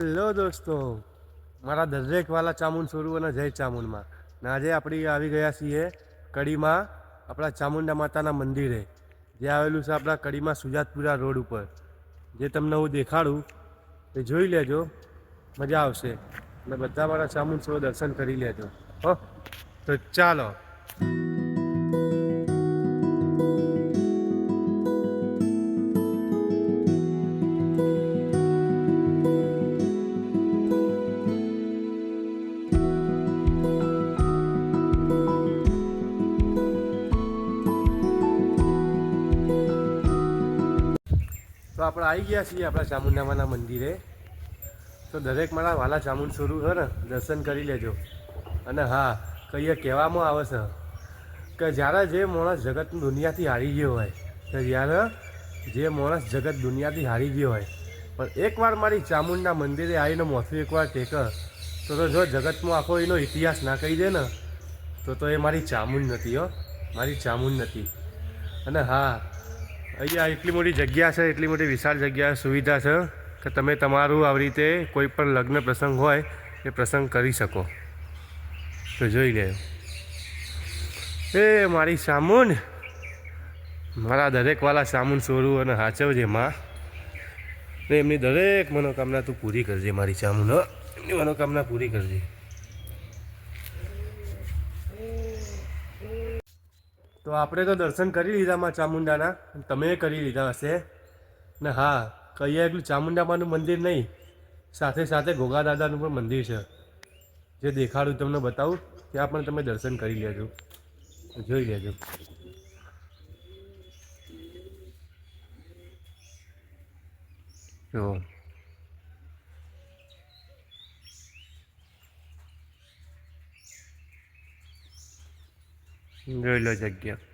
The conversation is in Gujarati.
હેલો દોસ્તો. મારા દરેક વાલા ચામુંડ સોરું અને જય ચામુંડમાં. ને આજે આપણી આવી ગયા છીએ કડીમાં આપણા ચામુંડા માતાના મંદિરે. જે આવેલું છે આપણા કડીમાં સુજાતપુરા રોડ ઉપર. જે તમને હું દેખાડું, તે જોઈ લેજો. મજા આવશે. અને બધા મારા ચામુંડ સોર દર્શન કરી લેજો. હો? તો ચાલો. તો આપણે આવી ગયા છીએ આપણા ચામુંડામાના મંદિરે. તો દરેક મારા વાલા ચામુંડ સ્વરૂપ છે ને, દર્શન કરી લેજો. અને હા, કહીએ કહેવામાં આવે છે કે જ્યારે જે માણસ જગત દુનિયાથી હારી ગયો હોય, તો જ્યારે જે માણસ જગત દુનિયાથી હારી ગયો હોય, પણ એકવાર મારી ચામુંડના મંદિરે આવીને મોથું એકવાર ટેક, તો તો જો જગતમાં આખો એનો ઇતિહાસ ના કહી દે ને, તો તો એ મારી ચામુંડ નથી હો, મારી ચામુંડ નથી. અને હા અહીંયા એટલી મોટી જગ્યા છે, એટલી મોટી વિશાળ જગ્યા, સુવિધા છે કે તમે તમારું આવી રીતે કોઈ પણ લગ્ન પ્રસંગ હોય એ પ્રસંગ કરી શકો. તો જોઈ લે. એ મારી સામુન. મારા દરેકવાળા સામુન સોરું અને હાચવજે, માં. એમની દરેક મનોકામના તું પૂરી કરજે, મારી ચામુન એમની મનોકામના પૂરી કરજે. તો આપણે તો દર્શન કરી લીધા માં ચામુંડાના. તમે કરી લીધા હશે. ને હા, કહીએ એટલું ચામુંડામાનું મંદિર નહીં. સાથે સાથે ઘોઘા દાદાનું પણ મંદિર છે. જે દેખાડું તમને બતાવું, ત્યાં પણ તમે દર્શન કરી લેજો. જોઈ લેજો. જો. જોઈ લો જગ્યા.